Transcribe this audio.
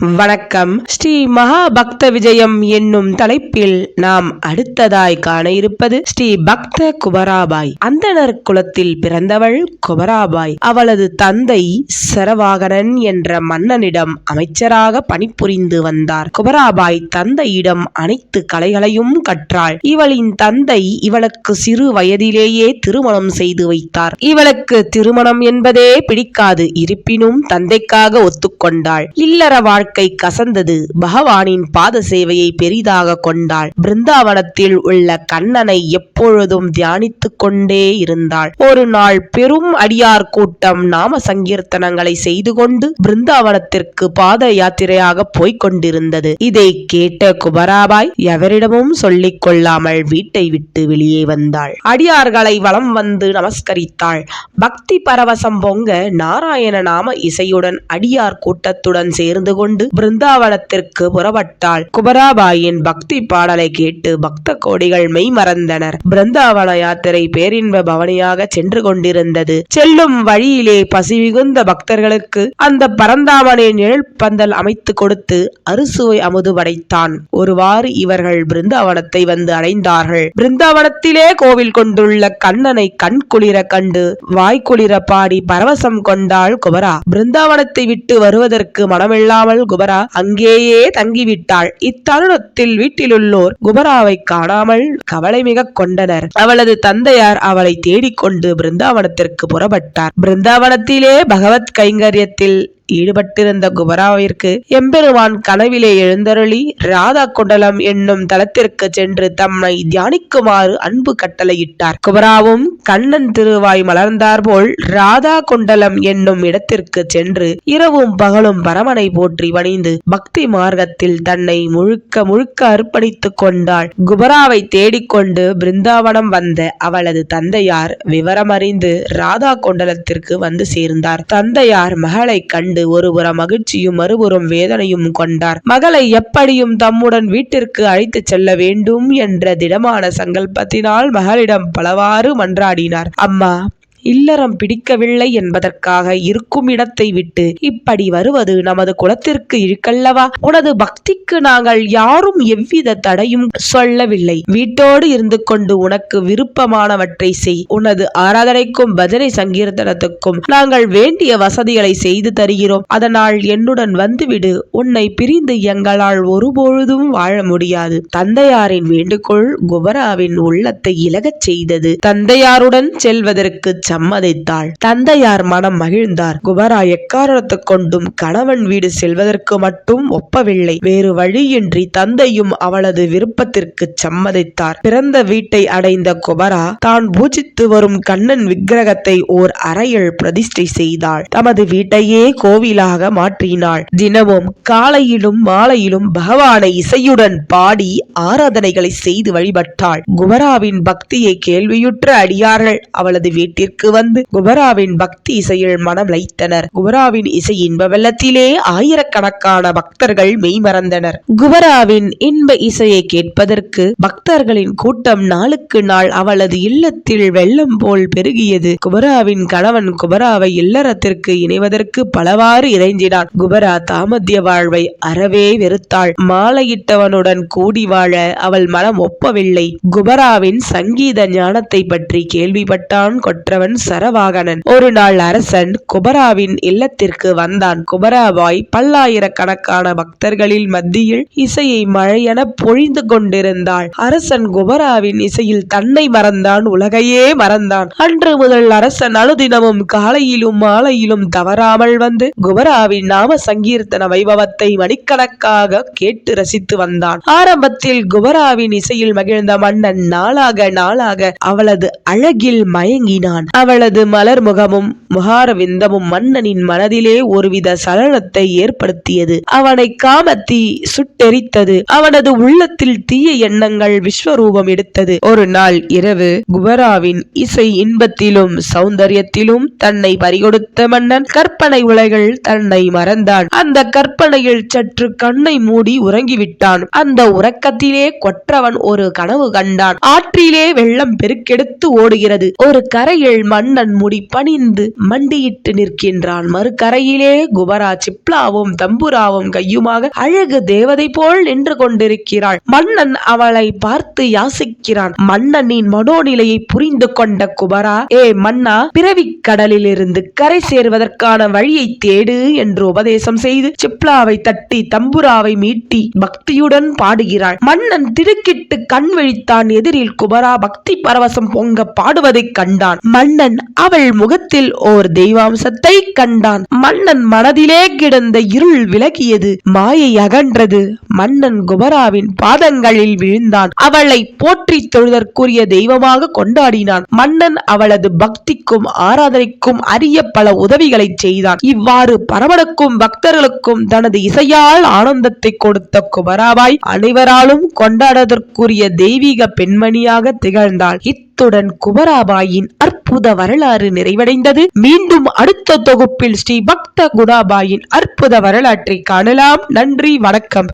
வணக்கம். ஸ்ரீ மகா பக்த விஜயம் என்னும் தலைப்பில் நாம் அடுத்ததாய் காண இருப்பது ஸ்ரீ பக்த குபராபாய் அந்தணர் குலத்தில் பிறந்தவள் குபராபாய் அவளது தந்தை சரவாகனன் என்ற மன்னனிடம் அமைச்சராக பணிபுரிந்து வந்தார். குபராபாய் தந்தையிடம் அனைத்து கலைகளையும் கற்றாள். இவளின் தந்தை இவளுக்கு சிறு வயதிலேயே திருமணம் செய்து வைத்தார். இவளுக்கு திருமணம் என்பதே பிடிக்காது. இருப்பினும் தந்தைக்காக ஒத்துக்கொண்டாள். இல்லற வாழ்க்கை கசந்தது. பகவானின் பாத சேவையை பெரிதாக கொண்டாள். பிருந்தாவனத்தில் உள்ள கண்ணனை எப்பொழுதும் தியானித்துக் கொண்டே இருந்தாள். ஒரு நாள் பெரும் அடியார் கூட்டம் நாம சங்கீர்த்தனங்களை செய்து கொண்டு பிருந்தாவனத்திற்கு பாத யாத்திரையாக போய்க் கொண்டிருந்தது. இதை கேட்ட குபராபாய் எவரிடமும் சொல்லிக் கொள்ளாமல் வீட்டை விட்டு வெளியே வந்தாள். அடியார்களை வலம் வந்து நமஸ்கரித்தாள். பக்தி பரவசம் பொங்க நாராயண நாம இசையுடன் அடியார் கூட்டத்துடன் சேர்ந்து கொண்டு பிருந்தாவனத்திற்கு புறப்பட்டாள். குபராபாயின் பக்தி பாடலை கேட்டு பக்த கோடிகள் மெய் மறந்தனர். பிருந்தாவன யாத்திரை பேரின்ப பவனியாக சென்று கொண்டிருந்தது. செல்லும் வழியிலே பசி மிகுந்த பக்தர்களுக்கு அந்த பரந்தாமனை நிழல் பந்தல் அமைத்து கொடுத்து அறுசுவை அமுது படைத்தான். ஒருவாறு இவர்கள் பிருந்தாவனத்தை வந்து அடைந்தார்கள். பிருந்தாவனத்திலே கோவில் கொண்டுள்ள கண்ணனை கண் குளிர கண்டு வாய்க்குளிர பாடி பரவசம் கொண்டாள் குபரா பிருந்தாவனத்தை விட்டு வருவதற்கு மனமில்லாமல் குபரா அங்கேயே தங்கிவிட்டாள். இத்தருணத்தில் வீட்டிலுள்ளோர் குபராவை காணாமல் கவலை மிக கொண்டனர். அவளது தந்தையார் அவளை தேடிக்கொண்டு பிருந்தாவனத்திற்கு புறப்பட்டார். பிருந்தாவனத்திலே பகவத் கைங்கரியத்தில் ஈடுபட்டிருந்த குபராவிற்கு எம்பெருவான் கனவிலே எழுந்தருளி ராதா குண்டலம் என்னும் தலத்திற்கு சென்று தம்மை தியானிக்குமாறு அன்பு கட்டளையிட்டார். குபராவும் கண்ணன் திருவாய் மலர்ந்தார் போல் ராதா குண்டலம் என்னும் இடத்திற்கு சென்று இரவும் பகலும் பரமனை போற்றி பணிந்து பக்தி மார்க்கத்தில் தன்னை முழுக்க முழுக்க அர்ப்பணித்துக் கொண்டாள். குபராவை தேடிக்கொண்டு பிருந்தாவனம் வந்த அவளது தந்தையார் விவரமறிந்து ராதா குண்டலத்திற்கு வந்து சேர்ந்தார். தந்தையார் மகளை கண்டு ஒருபுறம் மகிழ்ச்சியும் மறுபுறம் வேதனையும் கொண்டார். மகளை எப்படியும் தம்முடன் வீட்டிற்கு அழைத்துச் செல்ல வேண்டும் என்ற திடமான சங்கல்பத்தினால் மகளிடம் பலவாறு மன்றாடினார். அம்மா இல்லறம் பிடிக்கவில்லை என்பதற்காக இருக்கும் இடத்தை விட்டு இப்படி வருவது நமது குலத்திற்கு இழுக்கல்லவா? உனது பக்திக்கு நாங்கள் யாரும் எவ்வித தடையும் சொல்லவில்லை. வீட்டோடு இருந்து கொண்டு உனக்கு விருப்பமானவற்றை செய். உனது ஆராதனைக்கும் பஜனை சங்கீர்த்தனத்துக்கும் நாங்கள் வேண்டிய வசதிகளை செய்து தருகிறோம். அதனால் என்னுடன் வந்துவிடு. உன்னை பிரிந்து எங்களால் ஒருபொழுதும் வாழ முடியாது. தந்தையாரின் வேண்டுகோள் குபராவின் உள்ளத்தை இலகச் செய்தது. தந்தையாருடன் செல்வதற்கு சம்மதித்தாள். தந்தையார் மனம் மகிழ்ந்தார். குபரா எக்காரணத்து கொண்டும் கணவன் வீடு செல்வதற்கு மட்டும் ஒப்பவில்லை. வேறு வழியின்றி தந்தையும் அவளது விருப்பத்திற்கு சம்மதித்தார். பிறந்த வீட்டை அடைந்த குபரா தான் பூஜித்து வரும் கண்ணன் விக்கிரகத்தை ஓர் அறையில் பிரதிஷ்டை செய்தாள். தமது வீட்டையே கோவிலாக மாற்றினாள். தினமும் காலையிலும் மாலையிலும் பகவானை இசையுடன் பாடி ஆராதனைகளை செய்து வழிபட்டாள். குபராவின் பக்தியை கேள்வியுற்ற அடியார்கள் அவளது வீட்டிற்கு வந்து குபராவின் பக்தி இசையில் மனம் லைத்தனர் குபராவின் இசை இன்ப வெள்ளத்திலே ஆயிரக்கணக்கான பக்தர்கள் மெய்மறந்தனர் குபராவின் இன்ப இசையை கேட்பதற்கு பக்தர்களின் கூட்டம் நாளுக்கு நாள் அவளது இல்லத்தில் வெள்ளம் போல் பெருகியது. குபராவின் கணவன் குபராவை இல்லறத்திற்கு இணைவதற்கு பலவாறு இறைஞ்சினான். குபரா தாமத்திய வாழ்வை அறவே வெறுத்தாள். மாலையிட்டவனுடன் கூடி வாழ அவள் மனம் ஒப்பவில்லை. குபராவின் சங்கீத ஞானத்தை பற்றி கேள்விப்பட்டான் கொற்றவன். சரவாகனன். ஒரு நாள் அரசன் குபராவின் இல்லத்திற்கு வந்தான். குபராபாய் பல்லாயிரக்கணக்கான பக்தர்களில் மத்தியில் இசையை மழையென பொழிந்து கொண்டிருந்தாள். அரசன் குபராவின் இசையில் தன்னை மறந்தான் உலகையே மறந்தான். அன்று முதல் அரசன் அனுதினமும் காலையிலும் மாலையிலும் தவறாமல் வந்து குபராவின் நாம சங்கீர்த்தன வைபவத்தை மணிக்கணக்காக கேட்டு ரசித்து வந்தான். ஆரம்பத்தில் குபராவின் இசையில் மகிழ்ந்த மன்னன் நாளாக நாளாக அவளது அழகில் மயங்கினான். அவளது மலர் முகமும் முகாரவிந்தமும் மன்னனின் மனதிலே ஒருவித சலனத்தை ஏற்படுத்தியது. அவனை காமத்தி சுட்டெரித்தது. அவனது உள்ளத்தில் தீய எண்ணங்கள் விஸ்வரூபம் எடுத்தது. ஒரு நாள் இரவு குபராவின் இசை இன்பத்திலும் சௌந்தரியத்திலும் தன்னை பறிகொடுத்த மன்னன் கற்பனை உலகில் தன்னை மறந்தான். அந்த கற்பனையில் சற்று கண்ணை மூடி உறங்கிவிட்டான். அந்த உறக்கத்திலே கொற்றவன் ஒரு கனவு கண்டான். ஆற்றிலே வெள்ளம் பெருக்கெடுத்து ஓடுகிறது. ஒரு கரையில் மன்னன் முடி பணிந்து மண்டியிட்டு நிற்கின்றான். மறுகரையிலே குபரா சிப்லாவும் தம்புராவும் கையுமாக அழகு தேவதை போல் நின்று கொண்டிருக்கிறாள். மன்னன் அவளை பார்த்து யாசிக்கிறான். மன்னனின் மனோநிலையை புரிந்து கொண்ட குபரா ஏ மன்னா பிறவிக் கடலிலிருந்து கரை சேர்வதற்கான வழியை தேடு என்று உபதேசம் செய்து சிப்லாவை தட்டி தம்புராவை மீட்டி பக்தியுடன் பாடுகிறாள். மன்னன் திடுக்கிட்டு கண் விழித்தான். எதிரில் குபரா பக்தி பரவசம் பொங்க பாடுவதைக் கண்டான். மன்னன் அவள் முகத்தில் ஓர் தெய்வாம்சத்தை கண்டான். மன்னன் மனதிலே கிடந்த இருள் விலகியது. மாயை அகன்றது. மன்னன் குபராவின் பாதங்களில் விழுந்தான். அவளை போற்றி தொழுதற்குரிய தெய்வமாக கொண்டாடினான். மன்னன் அவளது பக்திக்கும் ஆராதனைக்கும் அரிய பல உதவிகளை செய்தான். இவ்வாறு பரமனுக்கும் பக்தர்களுக்கும் தனது இசையால் ஆனந்தத்தை கொடுத்த குபராபாய் அனைவராலும் கொண்டாடுவதற்குரிய தெய்வீக பெண்மணியாக திகழ்ந்தாள். இத்துடன் குமராபாயின் அற்புத வரலாறு நிறைவடைந்தது. மீண்டும் அடுத்த தொகுப்பில் ஸ்ரீ பக்த குணாபாயின் அற்புத வரலாற்றை காணலாம். நன்றி வணக்கம்.